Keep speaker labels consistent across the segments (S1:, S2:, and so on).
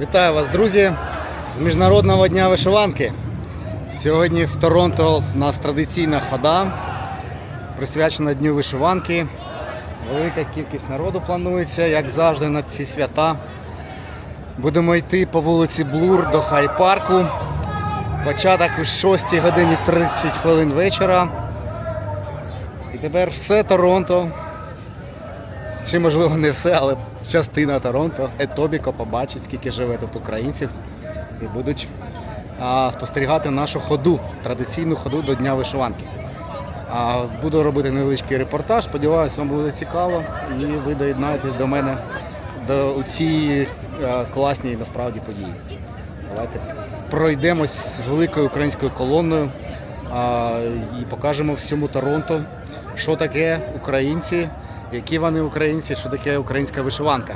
S1: Вітаю вас, друзі, з Міжнародного дня вишиванки. Сьогодні в Торонто у нас традиційна хода, присвячена Дню вишиванки. Велика кількість народу планується, як завжди, на ці свята. Будемо йти по вулиці Блур до Хай-парку. Початок о 6 годині 30 хвилин вечора. І тепер все Торонто. Чи можливо не все, але частина Торонто, Етобіко побачить, скільки живе тут українців, і будуть а, спостерігати нашу ходу, традиційну ходу до Дня вишиванки. А, буду робити невеличкий репортаж. Сподіваюся, вам буде цікаво і ви доєднаєтесь до мене до у цій класній насправді події. Давайте пройдемось з великою українською колоною а, і покажемо всьому Торонто, що таке українці, які вони українці, що таке українська вишиванка.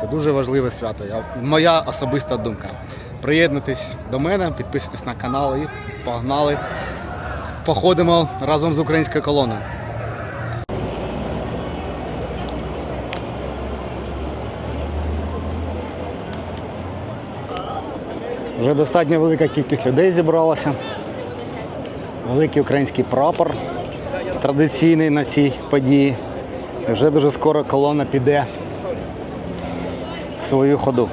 S1: Це дуже важливе свято. Моя особиста думка. Приєднуйтесь до мене, підписуйтесь на канал і погнали. Походимо разом з українською колоною. Вже достатньо велика кількість людей зібралася. Великий український прапор традиційний на цій події. Вже дуже скоро колона піде в свою ходу.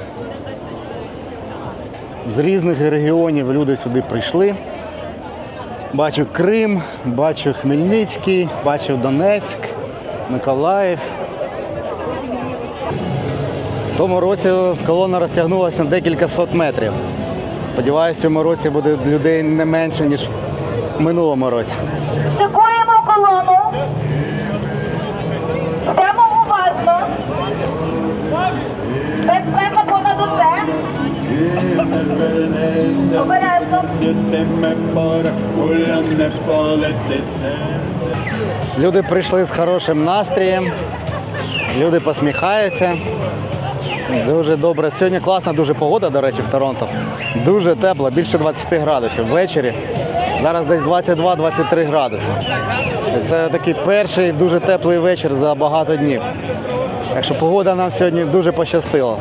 S1: З різних регіонів люди сюди прийшли. Бачу Крим, бачу Хмельницький, бачу Донецьк, Миколаїв. В тому році колона розтягнулася на декілька сот метрів. Сподіваюся, в цьому році буде людей не менше, ніж в минулому році.
S2: Шикуємо колону.
S1: Люди прийшли з хорошим настроєм, люди посміхаються. Дуже добре. Сьогодні класна дуже погода, до речі, в Торонто. Дуже тепло, більше 20 градусів ввечері. Зараз десь 22-23 градуси. Це такий перший дуже теплий вечір за багато днів. Так що погода нам сьогодні дуже пощастила.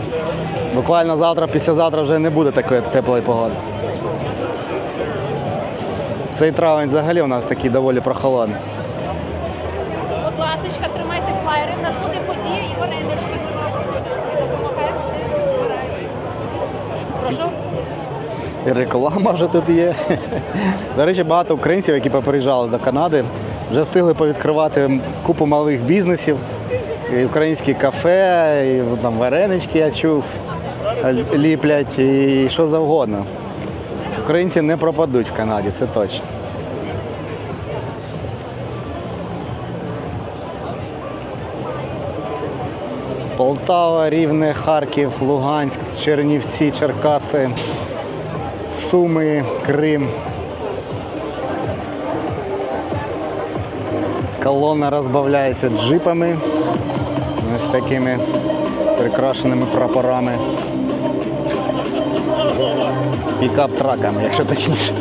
S1: Буквально завтра, післязавтра вже не буде такої теплої погоди. Цей травень взагалі у нас такий доволі прохолодний.
S3: Будь ласка, тримайте флаєри, нашли події і варенички робимо. Допомагаємо збираємо. Прошу.
S1: І реклама вже тут є. До речі, багато українців, які поприїжджали до Канади, вже встигли повідкривати купу малих бізнесів. І українські кафе, і там варенички, я чув, ліплять, і що завгодно. Українці не пропадуть в Канаді, це точно. Полтава, Рівне, Харків, Луганськ, Чернівці, Черкаси, Суми, Крим. Колона розбавляється джипами, ось такими прикрашеними прапорами. Пікап-траками, якщо точніше.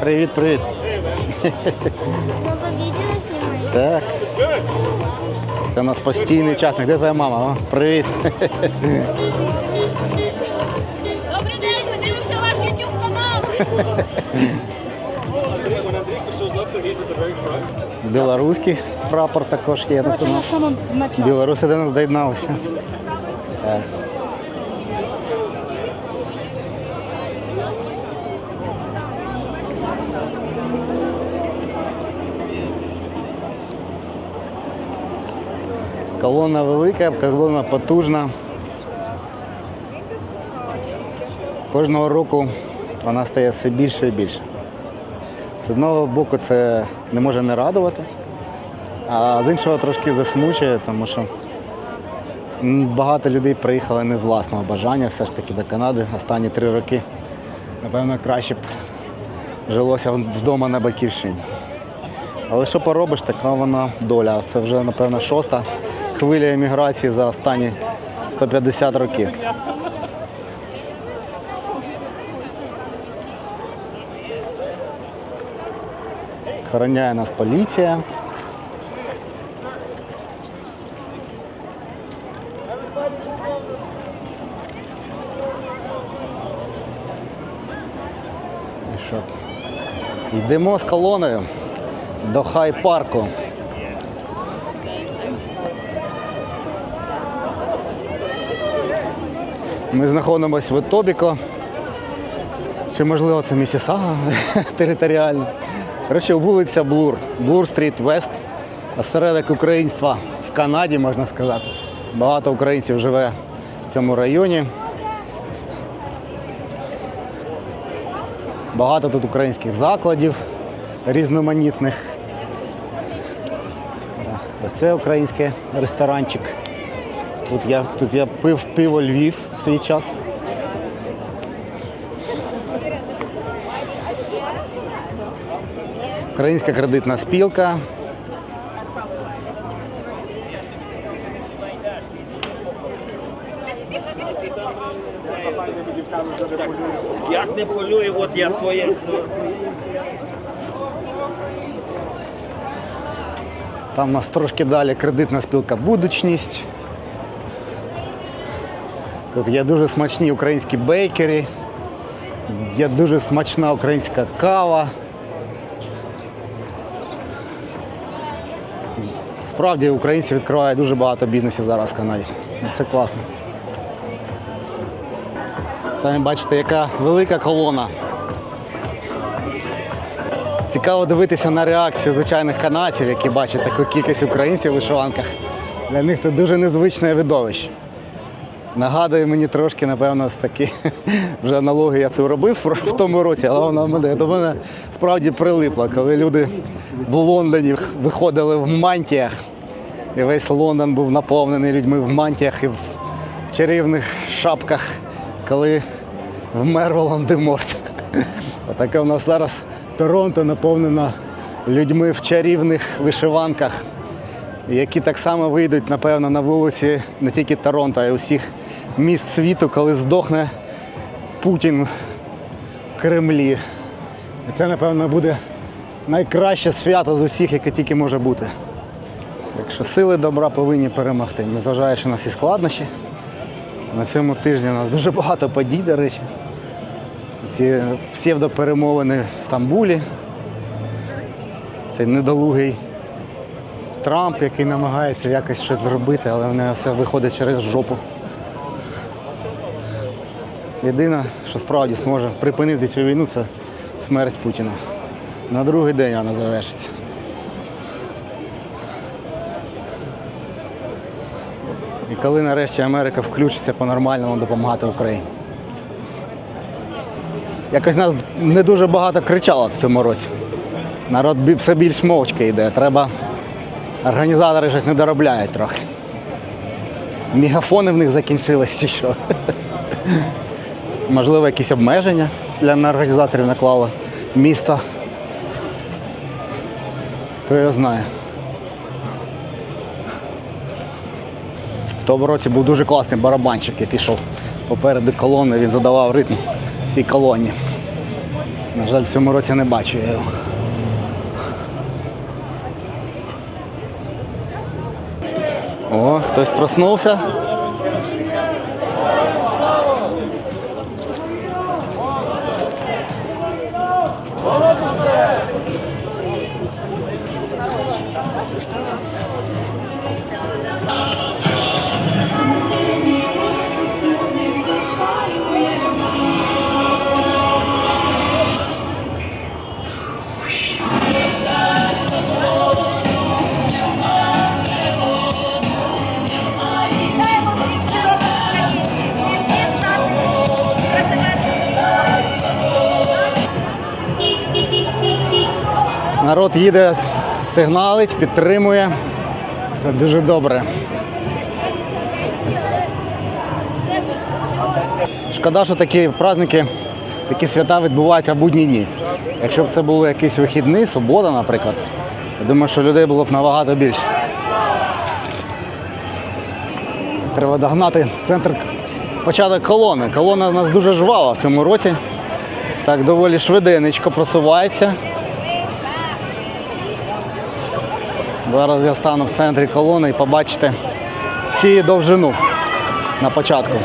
S1: Привіт, привіт. Так. Це у нас постійний учасник. Де твоя мама? Привіт.
S3: Добрий день, ми дивимося ваш YouTube канал.
S1: Білоруський прапор також є. Тут у нас. Білоруси до нас доєдналися. Так. Колона велика, колона потужна. Кожного року вона стає все більше і більше. З одного боку це не може не радувати, а з іншого трошки засмучує, тому що багато людей приїхали не з власного бажання все ж таки до Канади останні три роки. Напевно, краще б жилося вдома на батьківщині. Але що поробиш, така вона доля. Це вже, напевно, шоста хвиля еміграції за останні 150 років. Охороняє нас поліція. І що? Йдемо з колоною до хай-парку. Ми знаходимося в Тобіко. Чи можливо це місісага територіально? Коротше, вулиця Блур, Блур Стріт Вест, осередок українства в Канаді, можна сказати. Багато українців живе в цьому районі. Багато тут українських закладів різноманітних. Ось це український ресторанчик. Тут я, тут я пив пиво Львів в свій час. Українська кредитна спілка.
S4: Як не полюю, от я своє.
S1: Там у нас трошки далі кредитна спілка Будучність. Тут є дуже смачні українські бейкері, є дуже смачна українська кава. Справді українці відкривають дуже багато бізнесів зараз в Канаді. Це класно. Самі бачите, яка велика колона. Цікаво дивитися на реакцію звичайних канадців, які бачать таку кількість українців у вишиванках. Для них це дуже незвичне видовище. Нагадує мені трошки, напевно, ось такі вже аналогії я це робив в тому році, але вона мене до мене справді прилипла, коли люди в Лондоні виходили в мантіях. І весь Лондон був наповнений людьми в мантіях і в чарівних шапках, коли вмер Волан-де-Морт. Отаке у нас зараз Торонто наповнено людьми в чарівних вишиванках, які так само вийдуть, напевно, на вулиці не тільки Торонто, а й усіх міст світу, коли здохне Путін в Кремлі. І це, напевно, буде найкраще свято з усіх, яке тільки може бути. Так що сили добра повинні перемогти, незважаючи на всі складнощі. На цьому тижні у нас дуже багато подій, до речі. Ці псевдоперемовини в Стамбулі. Цей недолугий Трамп, який намагається якось щось зробити, але в нього все виходить через жопу. Єдине, що справді зможе припинити цю війну, це смерть Путіна. На другий день вона завершиться. І коли нарешті Америка включиться по-нормальному допомагати Україні. Якось нас не дуже багато кричало в цьому році. Народ все більш мовчки йде. Треба. Організатори щось не доробляють трохи. Мегафони в них закінчились чи що. Можливо, якісь обмеження для організаторів наклало місто. Хто його знає. В тому році був дуже класний барабанщик, який йшов попереду колони, він задавав ритм цій колоні. На жаль, в цьому році не бачу я його. О, хтось проснувся. Народ їде, сигналить, підтримує. Це дуже добре. Шкода, що такі праздники, такі свята відбуваються в будні дні. Якщо б це були якісь вихідні, субота, наприклад, я думаю, що людей було б набагато більше. Треба догнати центр початок колони. Колона у нас дуже жвава в цьому році. Так доволі швиденечко просувається. Зараз я стану в центрі колони і побачите всі довжину. на початку.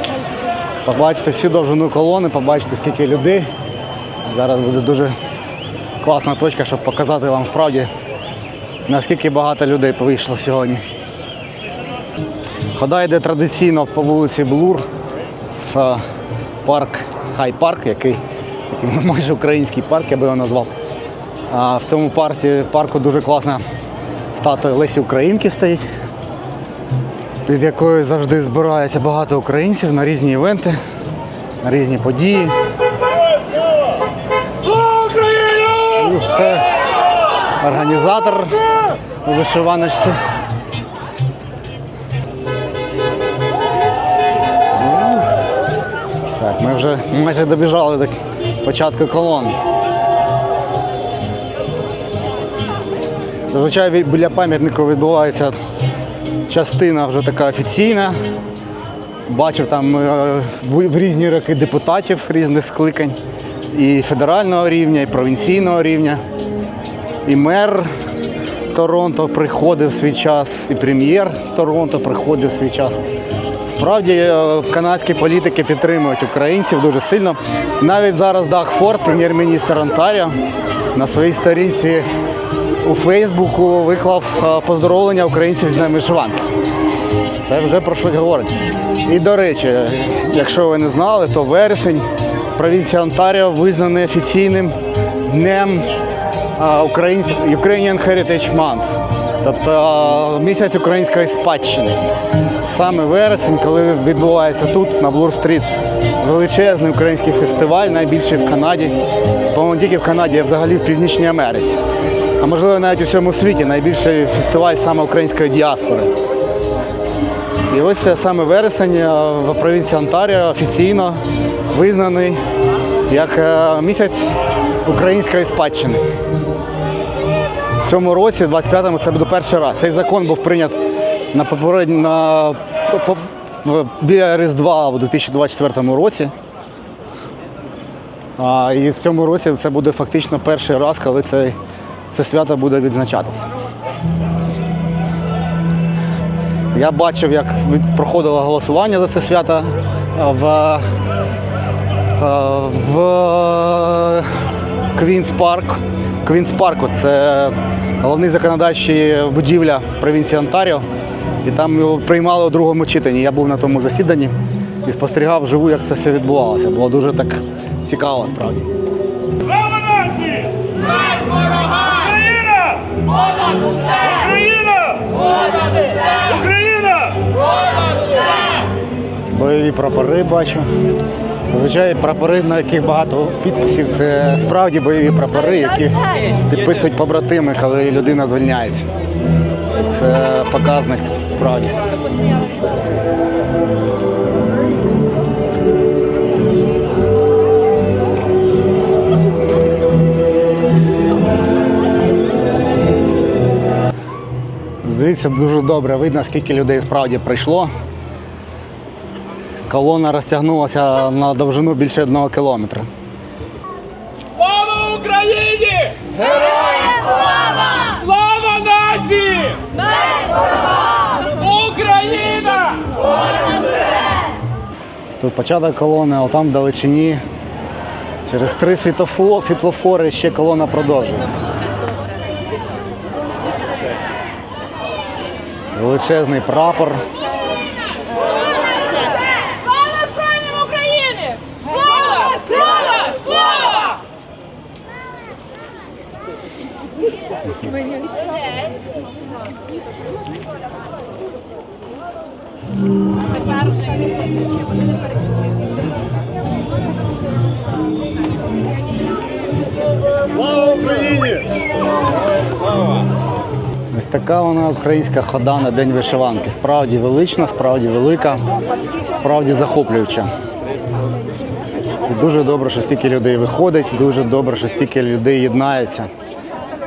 S1: Побачите всю довжину колони, побачите, скільки людей. Зараз буде дуже класна точка, щоб показати вам справді, наскільки багато людей вийшло сьогодні. Хода йде традиційно по вулиці Блур в е, парк Хай парк, який, майже український парк, я би його назвав. В цьому парці, парку дуже класна статуя Лесі Українки стоїть, під якою завжди збирається багато українців на різні івенти, на різні події. Це організатор у вишиваночці. Так, ми вже майже добіжали до початку колон. Зазвичай біля пам'ятнику відбувається частина вже така офіційна. Бачив там е, в різні роки депутатів різних скликань. І федерального рівня, і провінційного рівня. І мер Торонто приходив свій час, і прем'єр Торонто приходив свій час. Справді е, канадські політики підтримують українців дуже сильно. Навіть зараз Даг Форд, прем'єр-міністр Онтаріо, на своїй сторінці у Фейсбуку виклав е, поздоровлення українців з Днем вишиванки. Це вже про щось говорить. І до речі, якщо ви не знали, то вересень провінція Онтаріо визнаний офіційним днем а, Ukrainian Heritage Month, тобто місяць української спадщини. Саме вересень, коли відбувається тут, на Блур-стріт, величезний український фестиваль, найбільший в Канаді. По-моєму, тільки в Канаді, а взагалі в Північній Америці. А можливо навіть у всьому світі найбільший фестиваль саме української діаспори. І ось саме вересень е, в провінції Онтаріо офіційно визнаний як е, місяць української спадщини. В цьому році, 25-му, це буде перший раз. Цей закон був прийнят на попередньо на біля Різдва у 2024 році. А, і в цьому році це буде фактично перший раз, коли це, це свято буде відзначатися. Я бачив, як проходило голосування за це свято в, в Квінс Парк. Квінс Парку це головний законодавчий будівля провінції Онтаріо. І там його приймали у другому читанні. Я був на тому засіданні і спостерігав вживу, як це все відбувалося. Було дуже так цікаво справді. Бойові прапори бачу. Зазвичай прапори, на яких багато підписів, це справді бойові прапори, які підписують побратими, коли людина звільняється. Це показник справді. Звідси дуже добре видно, скільки людей справді прийшло. Колона розтягнулася на довжину більше одного кілометра.
S5: Слава Україні! Героям слава! Слава нації! Україна!
S1: Тут початок колони, а там в далечині через три світлофо- світлофори ще колона продовжується. Величезний прапор.
S5: Слава Збройним України! Слава! Слава! Слава!
S3: Не переключив.
S1: Ось така вона українська хода на День вишиванки. Справді велична, справді велика, справді захоплююча. І дуже добре, що стільки людей виходить, дуже добре, що стільки людей єднається.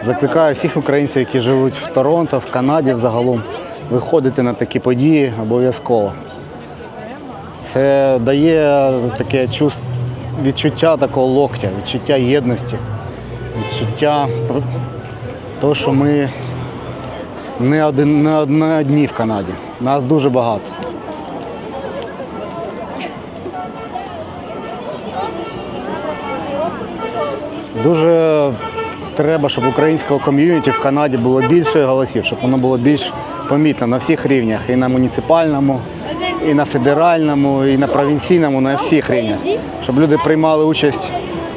S1: Закликаю всіх українців, які живуть в Торонто, в Канаді взагалом, виходити на такі події обов'язково. Це дає таке відчуття такого локтя, відчуття єдності, відчуття того, що ми не один, не одні в Канаді. Нас дуже багато. Дуже треба, щоб українського ком'юніті в Канаді було більше голосів, щоб воно було більш помітно на всіх рівнях і на муніципальному і на федеральному, і на провінційному, на всіх рівнях. Щоб люди приймали участь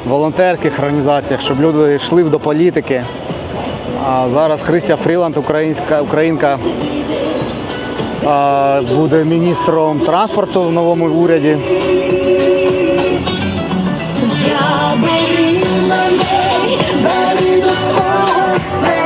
S1: в волонтерських організаціях, щоб люди йшли до політики. А зараз Христя Фріланд, українська українка, буде міністром транспорту в новому уряді.
S6: Забери мене, бери до свого серця,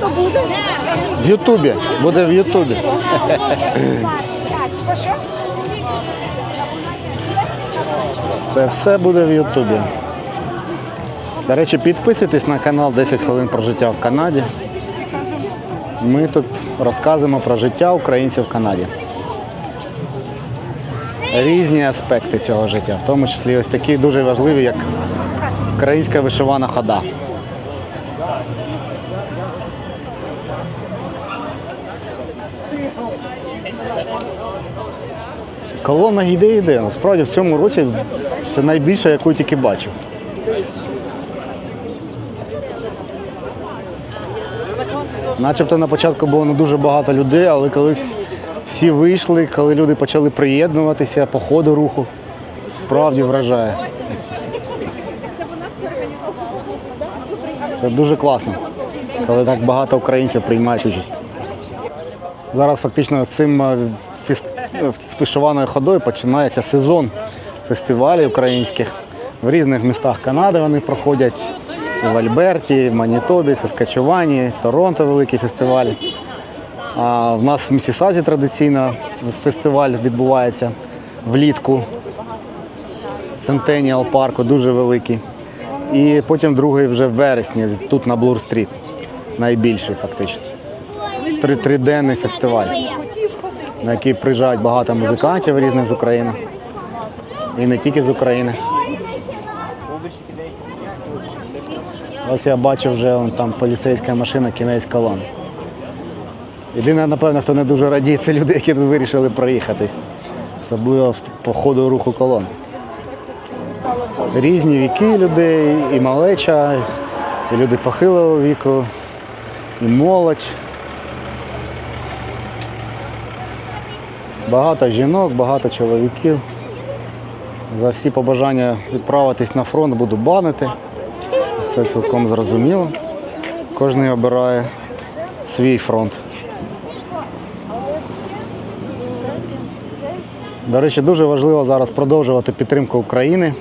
S5: То буде?
S1: В Ютубі. Буде в Ютубі. Це все буде в Ютубі. До речі, підписуйтесь на канал 10 хвилин про життя в Канаді. Ми тут розказуємо про життя українців в Канаді. Різні аспекти цього життя, в тому числі ось такі дуже важливі, як українська вишивана хода. Колона йде йде. Насправді в цьому році це найбільше, яку тільки бачив. Начебто на початку було не дуже багато людей, але коли всі вийшли, коли люди почали приєднуватися по ходу руху, справді вражає. Це дуже класно, коли так багато українців приймають участь. Зараз фактично цим е, е, з вишиваною ходою починається сезон фестивалів українських. В різних містах Канади вони проходять. В Альберті, в Манітобі, Саскачувані, в Торонто великі фестивалі. А в нас в Місісазі традиційно фестиваль відбувається влітку. Сентеніал парку дуже великий. І потім другий вже в вересні, тут на Блур-стріт. Найбільший фактично. Три- Триденний фестиваль, на який приїжджають багато музикантів різних з України. І не тільки з України. Ось я бачу вже там поліцейська машина, кінець колон. Єдине, напевно, хто не дуже радіє, це люди, які тут вирішили проїхатись. Особливо по ходу руху колон. Різні віки людей, і малеча, і люди похилого віку, і молодь. Багато жінок, багато чоловіків. За всі побажання відправитись на фронт буду банити. Це цілком зрозуміло. Кожен обирає свій фронт. До речі, дуже важливо зараз продовжувати підтримку України.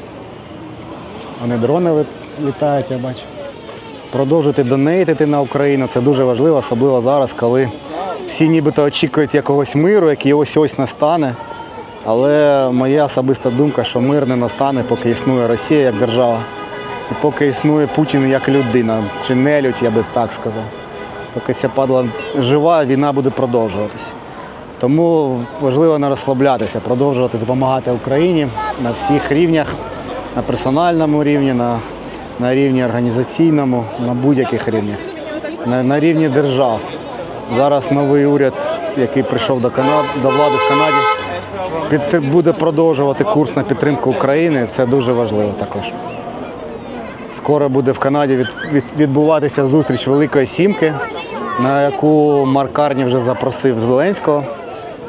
S1: Вони дрони літають, я бачу. Продовжувати донейтити на Україну. Це дуже важливо, особливо зараз, коли всі нібито очікують якогось миру, який ось ось настане. Але моя особиста думка, що мир не настане, поки існує Росія як держава. І поки існує Путін як людина, чи нелюдь, я би так сказав. Поки ця падла жива, війна буде продовжуватися. Тому важливо не розслаблятися, продовжувати допомагати Україні на всіх рівнях, на персональному рівні, на, на рівні організаційному, на будь-яких рівнях, на, на рівні держав. Зараз новий уряд, який прийшов до, Канад, до влади в Канаді, під, буде продовжувати курс на підтримку України. Це дуже важливо також. Скоро буде в Канаді від, від, відбуватися зустріч Великої Сімки, на яку Марк Карні вже запросив Зеленського.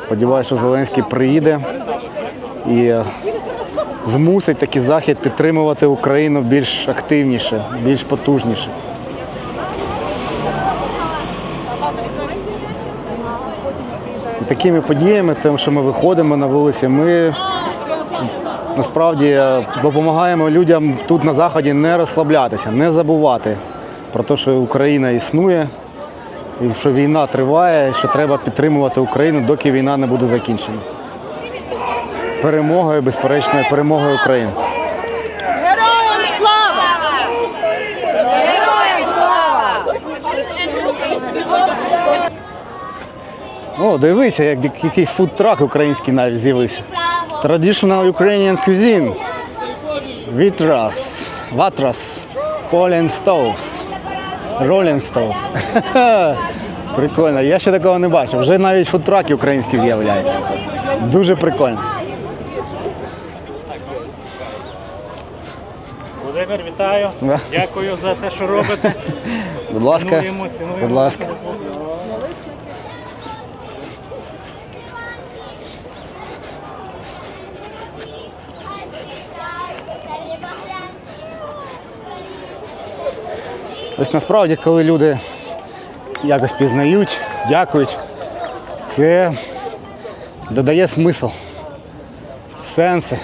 S1: Сподіваюся, що Зеленський приїде і е, змусить такий захід підтримувати Україну більш активніше, більш потужніше. Такими подіями, тим, що ми виходимо на вулиці, ми насправді е, допомагаємо людям тут на заході не розслаблятися, не забувати про те, що Україна існує, і що війна триває, і що треба підтримувати Україну, доки війна не буде закінчена. Перемогою, безперечною перемогою України.
S5: Героям слава! Героям слава!
S1: О, дивіться, як, який фудтрак український навіть з'явився. Traditional Ukrainian cuisine. Vitras, Vatras, Poland Stoves. Rolling Stones. Прикольно. Я ще такого не бачив. Вже навіть фудтраки українські з'являються. Дуже прикольно.
S7: Володимир, вітаю. Дякую за те, що робите.
S1: Будь ласка.
S7: Цінуємо, цінуємо.
S1: Будь ласка. Ось насправді, коли люди якось пізнають, дякують, це додає смисл, сенси.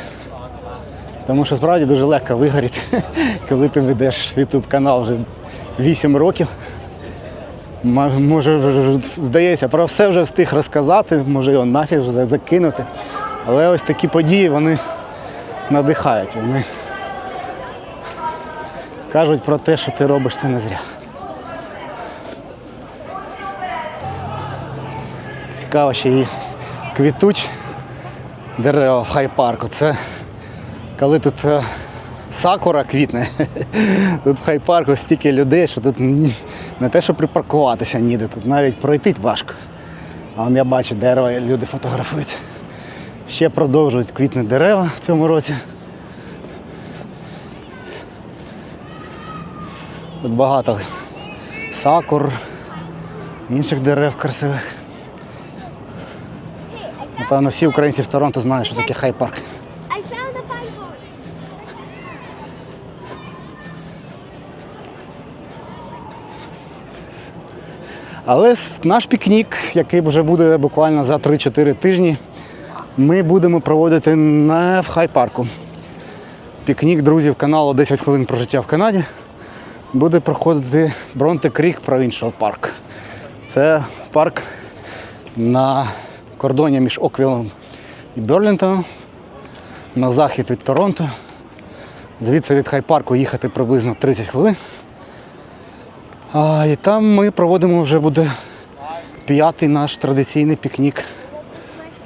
S1: Тому що справді дуже легко вигоріти, коли ти ведеш YouTube канал вже 8 років. Може, здається, про все вже встиг розказати, може його нафіг закинути. Але ось такі події вони надихають. Вони кажуть про те, що ти робиш це не зря. Цікаво, ще і квітуть дерева в хай-парку. Це коли тут е, сакура квітне, тут в хай-парку стільки людей, що тут не те, що припаркуватися ніде, тут навіть пройти важко. А вон я бачу дерева, люди фотографуються. Ще продовжують квітне дерева в цьому році. Тут багато сакур, інших дерев красивих. Напевно, всі українці в Торонто знають, що таке хай-парк. Але наш пікнік, який вже буде буквально за 3-4 тижні, ми будемо проводити не в хай-парку. Пікнік друзів каналу 10 хвилин про життя в Канаді буде проходити Бронте Крік Provincial Park. Це парк на кордоні між Оквілом і Берлінтоном, на захід від Торонто. Звідси від хай-парку їхати приблизно 30 хвилин. А, і там ми проводимо вже буде п'ятий наш традиційний пікнік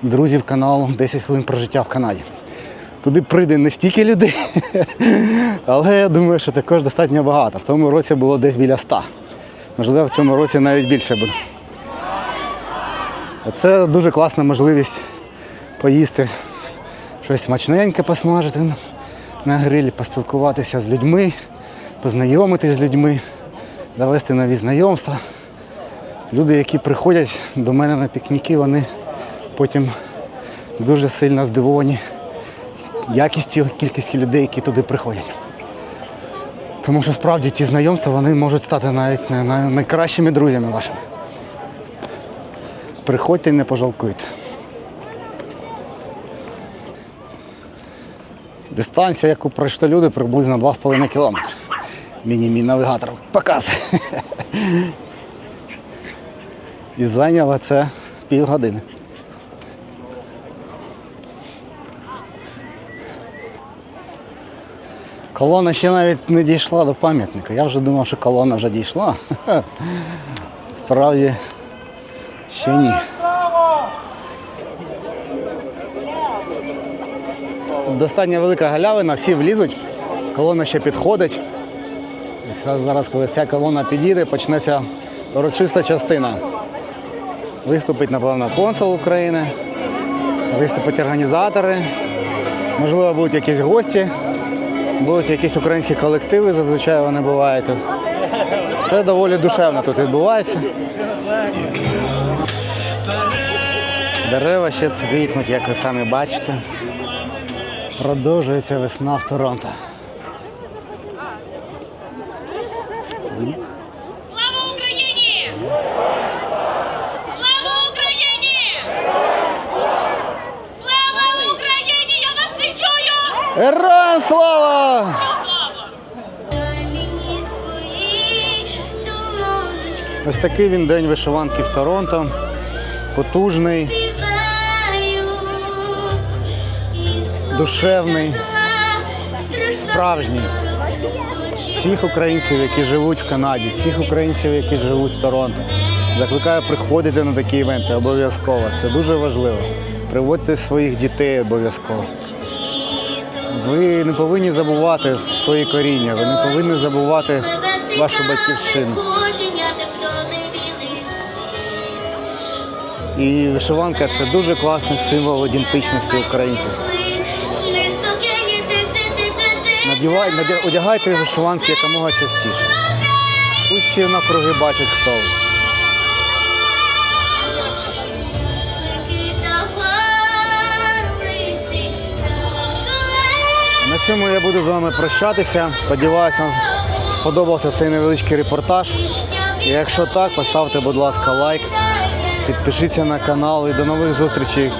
S1: друзів каналу 10 хвилин про життя в Канаді. Туди прийде не стільки людей, але я думаю, що також достатньо багато. В тому році було десь біля 100. Можливо, в цьому році навіть більше буде. Це дуже класна можливість поїсти щось смачненьке посмажити на грилі, поспілкуватися з людьми, познайомитись з людьми завести нові знайомства. Люди, які приходять до мене на пікніки, вони потім дуже сильно здивовані якістю, кількістю людей, які туди приходять. Тому що справді ті знайомства вони можуть стати навіть най- най- найкращими друзями вашими. Приходьте і не пожалкуйте. Дистанція, яку пройшли люди, приблизно 2,5 кілометри. Мені мій навігатор показує. І зайняло це півгодини. Колона ще навіть не дійшла до пам'ятника. Я вже думав, що колона вже дійшла. Справді ще ні. Достатньо велика галявина, всі влізуть, колона ще підходить. Зараз- коли ця колона підійде, почнеться урочиста частина. Виступить, напевно, консул України, виступять організатори, можливо, будуть якісь гості, будуть якісь українські колективи, зазвичай вони бувають тут. Все доволі душевно тут відбувається. Дерева ще цвітнуть, як ви самі бачите. Продовжується весна в Торонто.
S3: Слава Україні! Слава Україні! Слава Україні! Я вас не чую!
S1: Героям слава! Ось такий він день вишиванки в Торонто. Потужний, душевний, справжній. Всіх українців, які живуть в Канаді, всіх українців, які живуть в Торонто. Закликаю приходити на такі івенти обов'язково. Це дуже важливо. Приводьте своїх дітей обов'язково. Ви не повинні забувати свої коріння, ви не повинні забувати вашу батьківщину. І вишиванка це дуже класний символ ідентичності українців. Надівай, наді- одягайте вишиванки якомога частіше. Пусть всі навкруги бачать, хто Цьому я буду з вами прощатися. Сподіваюся, вам сподобався цей невеличкий репортаж. І якщо так, поставте, будь ласка, лайк, підпишіться на канал і до нових зустрічей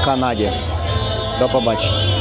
S1: в Канаді. До побачення.